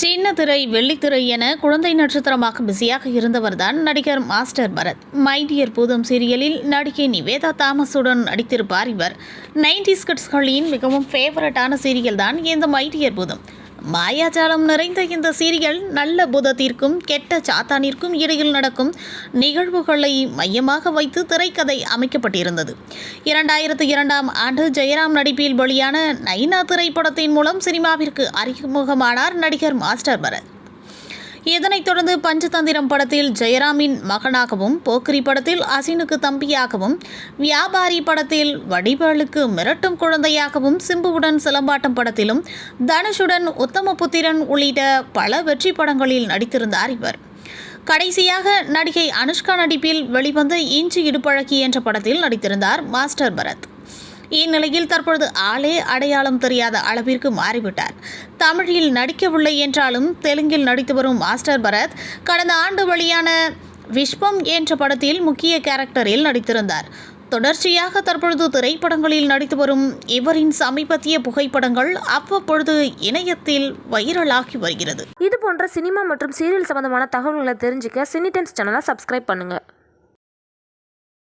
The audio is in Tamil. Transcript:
சின்ன திரை வெள்ளித்திரை என குழந்தை நட்சத்திரமாக பிஸியாக இருந்தவர் தான் நடிகர் மாஸ்டர் பரத். மைடியர் பூதம் சீரியலில் நடிகை நிவேதா தாமஸுடன் நடித்திருப்பார் இவர். நைன்டிஸ் கிட்ஸ்களின் மிகவும் ஃபேவரட்டான சீரியல் தான் இந்த மைடியர் பூதம். மாயாஜாலம் நிறைந்த இந்த சீரியல் நல்ல புதத்திற்கும் கெட்ட சாத்தானிற்கும் இடையில் நடக்கும் நிகழ்வுகளை மையமாக வைத்து திரைக்கதை அமைக்கப்பட்டிருந்தது. இரண்டாயிரத்து இரண்டாம் ஆண்டு ஜெயராம் நடிப்பில் வெளியான நைனா திரைப்படத்தின் மூலம் சினிமாவிற்கு அறிமுகமானார் நடிகர் மாஸ்டர் பரத். இதனைத் தொடர்ந்து பஞ்சதந்திரம் படத்தில் ஜெயராமின் மகனாகவும் போக்கிரி படத்தில் அசினுக்கு தம்பியாகவும் வியாபாரி படத்தில் வடிவாளுக்கு மிரட்டும் குழந்தையாகவும் சிம்புவுடன் சிலம்பாட்டம் படத்திலும் தனுஷுடன் உத்தமபுத்திரன் உள்ளிட்ட பல வெற்றி படங்களில் நடித்திருந்தார் இவர். கடைசியாக நடிகை அனுஷ்கா நடிப்பில் வெளிவந்த இஞ்சி இடுப்பழகி என்ற படத்தில் நடித்திருந்தார் மாஸ்டர் பரத். இந்நிலையில் தற்பொழுது ஆளே அடையாளம் தெரியாத அளவிற்கு மாறிவிட்டார். தமிழில் நடிக்கவில்லை என்றாலும் தெலுங்கில் நடித்து வரும் மாஸ்டர் பரத் கடந்த ஆண்டு வெளியான விஸ்வம் என்ற படத்தில் முக்கிய கேரக்டரில் நடித்திருந்தார். தொடர்ச்சியாக தற்பொழுது திரைப்படங்களில் நடித்து வரும் இவரின் சமீபத்திய புகைப்படங்கள் அவ்வப்பொழுது இணையத்தில் வைரலாகி வருகிறது. இது போன்ற சினிமா மற்றும் சீரியல் சம்பந்தமான தகவல்களை தெரிஞ்சுக்க சினிடென்ஸ் சேனலை சப்ஸ்கிரைப் பண்ணுங்கள்